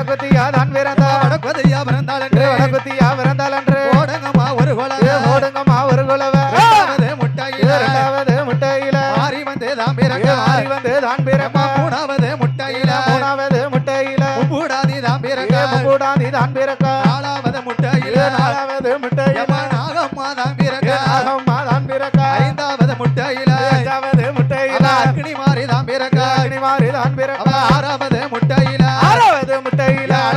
வடக்குத்தியா தான் பிறந்தா வடக்குதியா பிறந்தாள் என்று. வடக்குத்தியா பிறந்தாள் என்று. ஓடுங்கம்மா ஒரு குலவே ஓடுங்கம்மா ஒரு குலவ முட்டையில. இரண்டாவது முட்டையில. மாறி வந்து தான் பிறக்க. மாறி வந்து தான் பிறப்பா மூணாவது முட்டையில. மூணாவது முட்டையில. முப்பூடாதி தான் பிறக்க. முக்கூடாதி தான் பிறக்கா. நாலாவது முட்டையில. நாலாவது முட்டையில. நாகம்மா தான் பிறக்க. நாகம்மா தான் பிறக்கா. ஐந்தாவது முட்டையில. ஐந்தாவது முட்டையில. அக்னி மாறி தான் பிறக்க. அக்னி மாறி தான் பிறக்கா. ஆறாவது முட்டையில.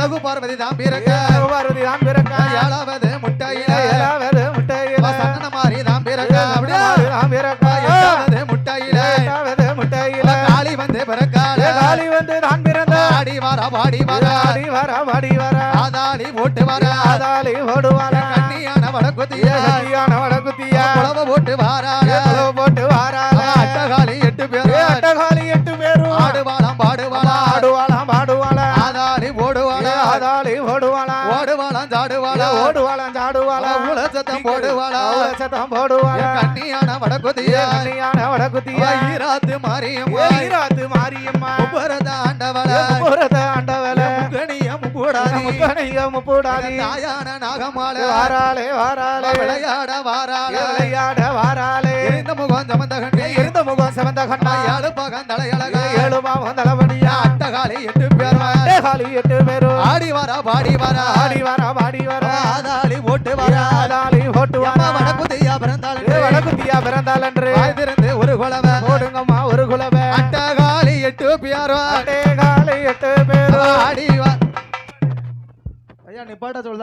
அழகு பார்வதி தான் பிறக்க. பார்வதி தான் பிறக்கா. ஏழாவது முட்டையில. ஏழாவது முட்டையில. சந்தன மாறி தான் பிறக்க அப்படியே. தான் பிறக்கா. எட்டாவது முட்டையில. எட்டாவது முட்டையில. காளி வந்து பிறக்கால காளி வந்து தான் பிறந்தா. ஆடி வாரா பாடி வாரா. ஆடி வரா வாடி வரா. ஆதாளி போட்டு வாரா. ஆதாளி ஓடுவாரா கண்ணியான வடக்குத்தியா கட்டியான வடகுத்தியா குளவ போட்டு வாராள. ஆதாளி ஓடுவாளா? ஓடுவாளாம் சாடுவாளா? ஓடுவாளாம் சாடுவாளா? உலசத்தம் போடுவாளா? சத்தம் போடுவாளா? கண்ணியான வடக்குத்தியா கண்ணியான வடகுத்தியா ஈராத்து மாரியம்மா. ஈராத்து மாரியம்மா. முப்பரத ஆண்டவள. புறத ஆண்டவல கணியம் கூடாதி முக்கணியம் பூடாதி. தாயான நாகமால. வாராளே வாராளே. விளையாட வாராள. விளையாட வாராளே. இருந்த முகம் சமந்த கண்ணி இருந்த முகம் செவந்த கண்ணா ஏழு பகம் தலையழக. ஏழு பாவம் அட்டகாளி எட்டு பேர் காலி எட்டு பேரும். ஆடி வரா பாடி வரா. ஆடி வரா பாடி வரா. ஆதாளி போட்டு வரா. ஆதாளி ஓட்டு வரா. வடக்குதியா பிறந்தாள் வடகுத்தியா பிறந்தாள் என்று. வாழ்ந்திருந்து ஒரு குலவ. ஓடுங்கம்மா ஒரு குலவ. அட்டகாலி எட்டு பியாரோ காலை எட்டு பேரும் ஆடி ஐயா நிப்பாட்ட சொல்ல